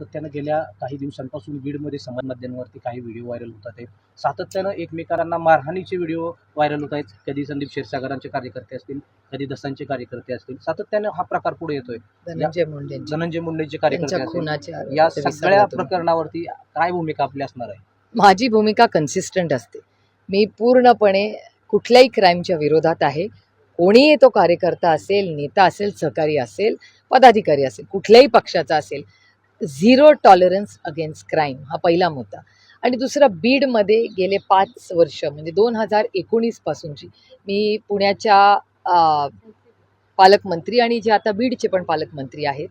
तर त्यानं गेल्या काही दिवसांपासून बीडमध्ये समाज माध्यमांवरती काही व्हिडिओ व्हायरल होतात आहेत. सातत्यानं एकमेकांना मारहाणीचे व्हिडिओ व्हायरल होत आहेत. कधी संदीप क्षीरसागरांचे कार्यकर्ते असतील कधी दसांचे कार्यकर्ते असतील. सातत्यानं हा प्रकार पुढे येतोय. धनंजय मुंडेंची. कार्यकर्ते या सगळ्या. प्रकरणावरती काय भूमिका आपली असणार आहे? माझी भूमिका कन्सिस्टंट असते. मी पूर्णपणे कुठल्याही क्राईमच्या विरोधात आहे. कोणीही तो कार्यकर्ता असेल नेता असेल सहकारी असेल पदाधिकारी असेल कुठल्याही पक्षाचा असेल झिरो टॉलरन्स अगेन्स्ट क्राईम हा पहिला मुद्दा. आणि दुसरा बीडमध्ये गेले पाच वर्ष म्हणजे दोन हजार एकोणीसपासूनची मी पुण्याच्या पालकमंत्री आणि जे आता बीडचे पण पालकमंत्री आहेत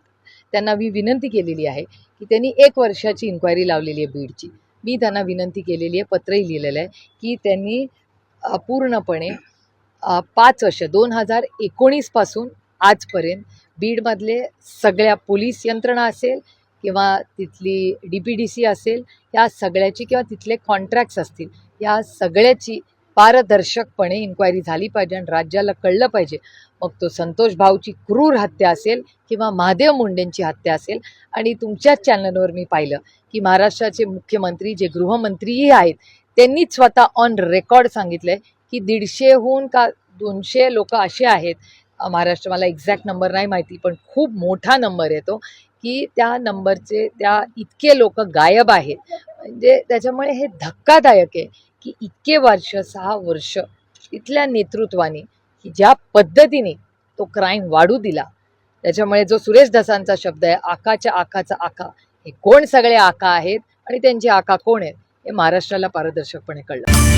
त्यांना मी विनंती केलेली आहे की त्यांनी एक वर्षाची इन्क्वायरी लावलेली आहे बीडची. मी त्यांना विनंती केलेली आहे पत्रही लिहिलेलं आहे की त्यांनी पूर्णपणे पाच वर्ष दोन हजार एकोणीसपासून आजपर्यंत बीडमधले सगळ्या पोलीस यंत्रणा असेल किंवा तिथली डी पी डी सी असेल या सगळ्याची किंवा तिथले कॉन्ट्रॅक्ट्स असतील या सगळ्याची पारदर्शकपणे इन्क्वायरी झाली पाहिजे आणि राज्याला कळलं पाहिजे. मग तो संतोष भाऊची क्रूर हत्या असेल किंवा महादेव मुंडेंची हत्या असेल आणि तुमच्याच चॅनलवर मी पाहिलं की महाराष्ट्राचे मुख्यमंत्री जे गृहमंत्रीही आहेत त्यांनीच स्वतः ऑन रेकॉर्ड सांगितलं आहे की दीडशेहून का दोनशे लोक असे आहेत. महाराष्ट्र मला एक्झॅक्ट नंबर नाही माहिती पण खूप मोठा नंबर येतो की त्या नंबरचे त्या इतके लोक गायब आहेत. म्हणजे त्याच्यामुळे हे धक्कादायक आहे की इतके वर्ष सहा वर्ष इथल्या नेतृत्वाने की ज्या पद्धतीने तो क्राईम वाढू दिला त्याच्यामुळे जो सुरेश धसांचा शब्द आहे आकाच्या आकाचा आका हे कोण सगळे आका आहेत आणि त्यांची आका कोण आहेत हे महाराष्ट्राला पारदर्शकपणे कळलं.